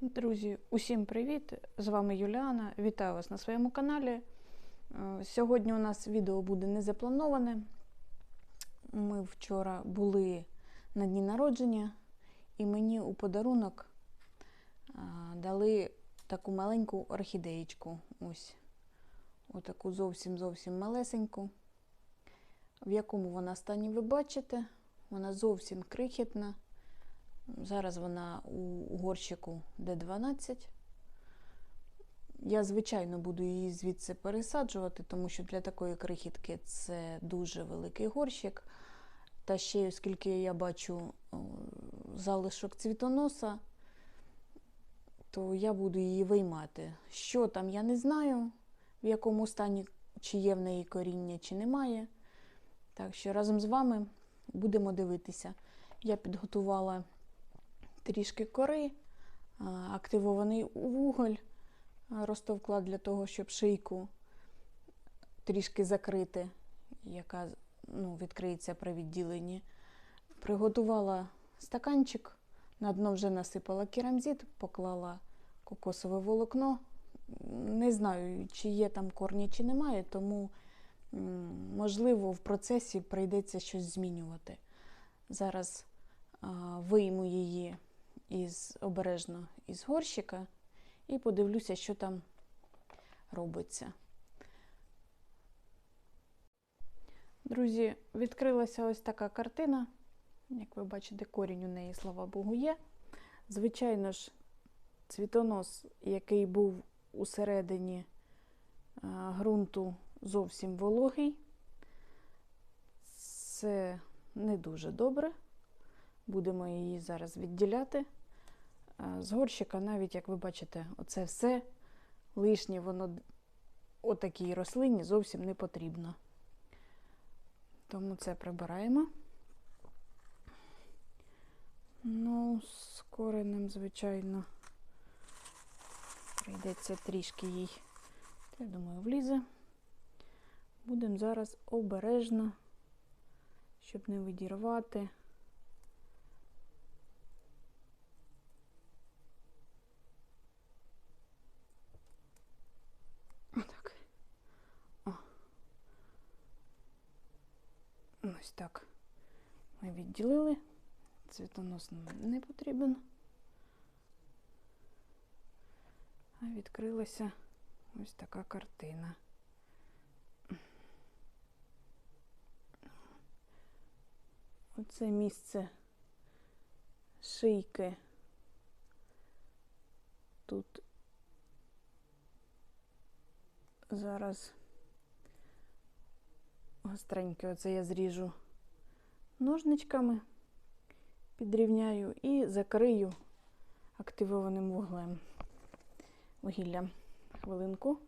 Друзі, усім привіт! З вами Юліана. Вітаю вас на своєму каналі. Е, Сьогодні у нас відео буде не заплановане. Ми вчора були на дні народження, і мені у подарунок е, дали таку маленьку орхідеєчку. Ось отаку зовсім зовсім малесеньку. В якому вона стані ви бачите. Вона зовсім крихітна. Зараз вона у горщику Д12. Я, звичайно, буду її звідси пересаджувати, тому що для такої крихітки це дуже великий горщик. Та ще, оскільки я бачу залишок цвітоноса, то я буду її виймати. Що там, я не знаю, в якому стані, чи є в неї коріння, чи немає. Так що разом з вами будемо дивитися. Я підготувала трішки кори, активований вуголь а, розтовкла для того, щоб шийку трішки закрити, яка ну, відкриється при відділенні. Приготувала стаканчик, на дно вже насипала керамзит, поклала кокосове волокно. Не знаю, чи є там корні, чи немає, тому можливо в процесі прийдеться щось змінювати. Зараз а, вийму її із, обережно із горщика і подивлюся, що там робиться. Друзі, відкрилася ось така картина. Як ви бачите, корінь у неї, слава Богу, є. Звичайно ж, цвітонос, який був усередині ґрунту, зовсім вологий. Це не дуже добре. Будемо її зараз відділяти. З горщика, навіть, як ви бачите, оце все лишнє, воно отакій рослині зовсім не потрібно. Тому це прибираємо. Ну, з коренем, звичайно, прийдеться трішки їй, я думаю, влізе. Будемо зараз обережно, щоб не відірвати. Отак. О. Ось так. Ми відділили. Цвітонос нам не потрібен. А відкрилася ось така картина. Оце місце шийки. Тут зараз гостреньке оце я зріжу ножничками, підрівняю і закрию активованим вуглем вугіллям. Хвилинку.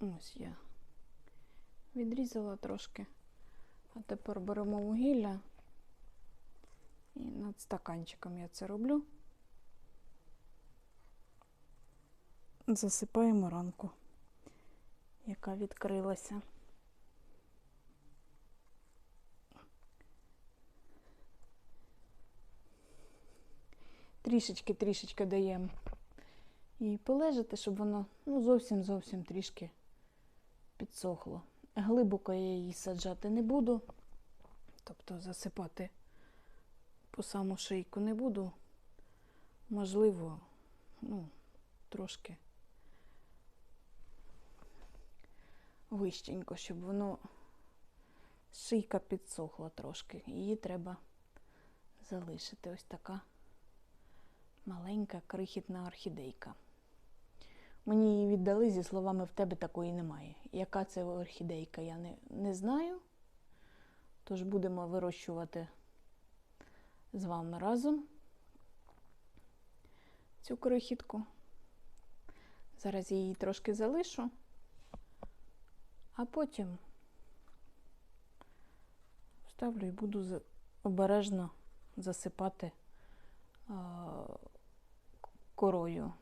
Ось я відрізала трошки, а тепер беремо вугілля і над стаканчиком я це роблю. Засипаємо ранку, яка відкрилася. Трішечки-трішечки даємо їй полежати, щоб воно ну, зовсім-зовсім трішки підсохло. Глибоко я її саджати не буду, тобто засипати по саму шийку не буду. Можливо, ну, трошки вищенько, щоб воно шийка підсохла трошки. Її треба залишити. Ось така маленька крихітна орхідейка. Мені її віддали зі словами в тебе такої немає. Яка це орхідейка, я не, не знаю. Тож будемо вирощувати з вами разом цю крихітку. Зараз я її трошки залишу, а потім вставлю і буду обережно засипати корою.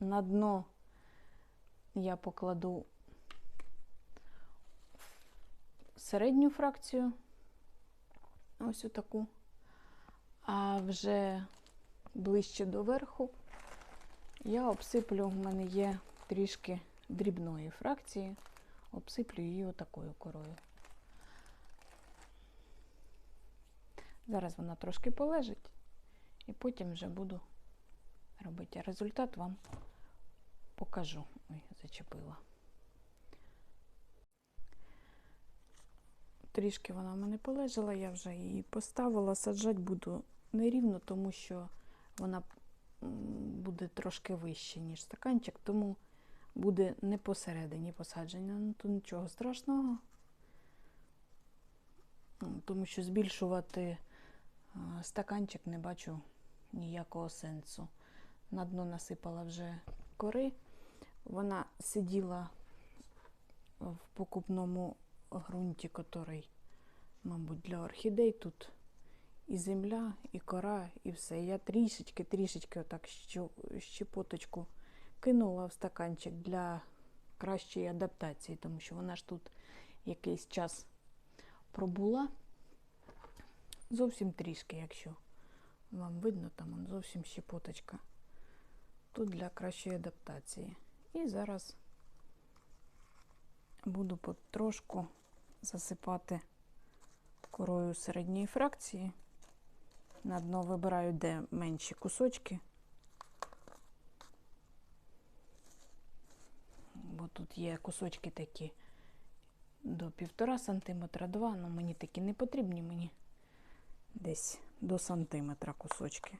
На дно я покладу середню фракцію ось отаку. А вже ближче до верху я обсиплю, в мене є трішки дрібної фракції, обсиплю її отакою корою. Зараз вона трошки полежить, і потім вже буду робити. Результат вам покажу. Ой, зачепила. Трішки вона в мене полежала, я вже її поставила. Саджати буду нерівно, тому що вона буде трошки вище, ніж стаканчик, тому буде не посередині посадження. Ну, то нічого страшного. Тому що збільшувати стаканчик не бачу ніякого сенсу. На дно насипала вже кори. Вона сиділа в покупному ґрунті, який, мабуть, для орхідей тут і земля, і кора, і все. Я трішечки, трішечки отак щепоточку кинула в стаканчик для кращої адаптації, тому що вона ж тут якийсь час пробула. Зовсім трішки, якщо вам видно, там зовсім щепоточка. Тут для кращої адаптації. І зараз буду потрошку засипати корою середньої фракції. На дно вибираю, де менші кусочки. Бо тут є кусочки такі до півтора сантиметра, два, але мені такі не потрібні, мені десь до сантиметра кусочки.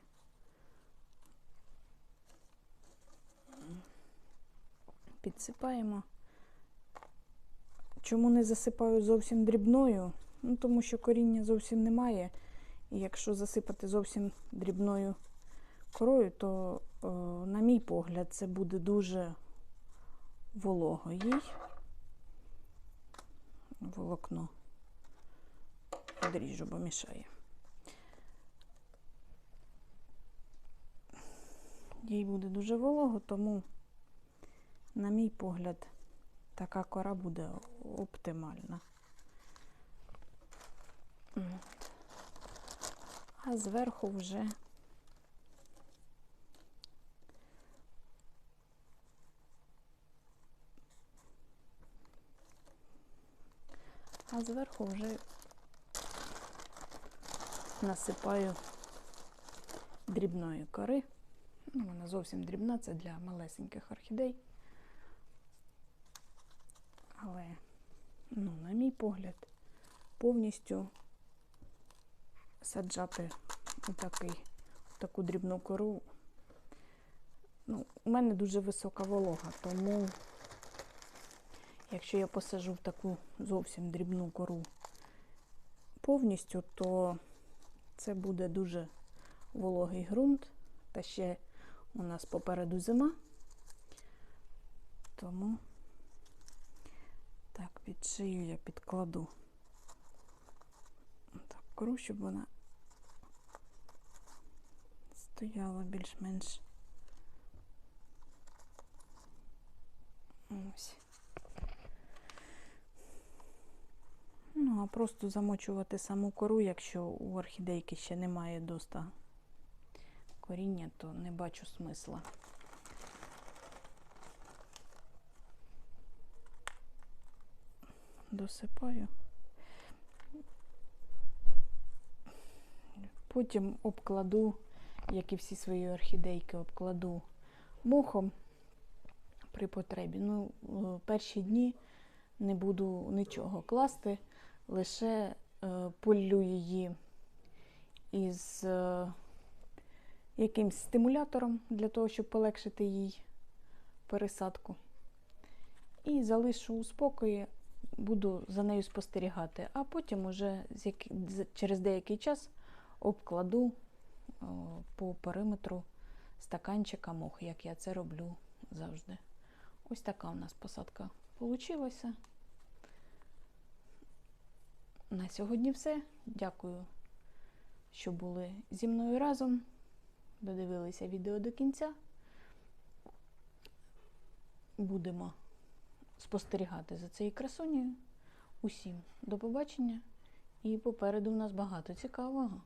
Підсипаємо. Чому не засипаю зовсім дрібною? Ну, тому що коріння зовсім немає. І якщо засипати зовсім дрібною корою, то, е, на мій погляд, це буде дуже волого їй. Волокно подріжу, бо мішає. Їй буде дуже волого, тому, на мій погляд, така кора буде оптимальна. А зверху вже а зверху вже насипаю дрібної кори. Ну, вона зовсім дрібна, це для малесеньких орхідей. Але, ну, на мій погляд, повністю саджати у такий, таку дрібну кору. Ну, у мене дуже висока волога, тому якщо я посажу в таку зовсім дрібну кору повністю, то це буде дуже вологий ґрунт. Та ще у нас попереду зима. Тому так, під шию я підкладу так, кору, щоб вона стояла більш-менш. Ось. А просто замочувати саму кору, якщо у орхідейки ще немає доста коріння, то не бачу смисла. Досипаю. Потім обкладу, як і всі свої орхідейки, обкладу мохом при потребі. Ну, е, перші дні не буду нічого класти, лише е, полю її із е, якимсь стимулятором для того, щоб полегшити їй пересадку. І залишу у спокої, буду за нею спостерігати, а потім уже через деякий час обкладу по периметру стаканчика мох, як я це роблю завжди. Ось така у нас посадка получилася. На сьогодні все. Дякую, що були зі мною разом. Додивилися відео до кінця. Будемо спостерігати за цією красунею. Усім до побачення І попереду в нас багато цікавого.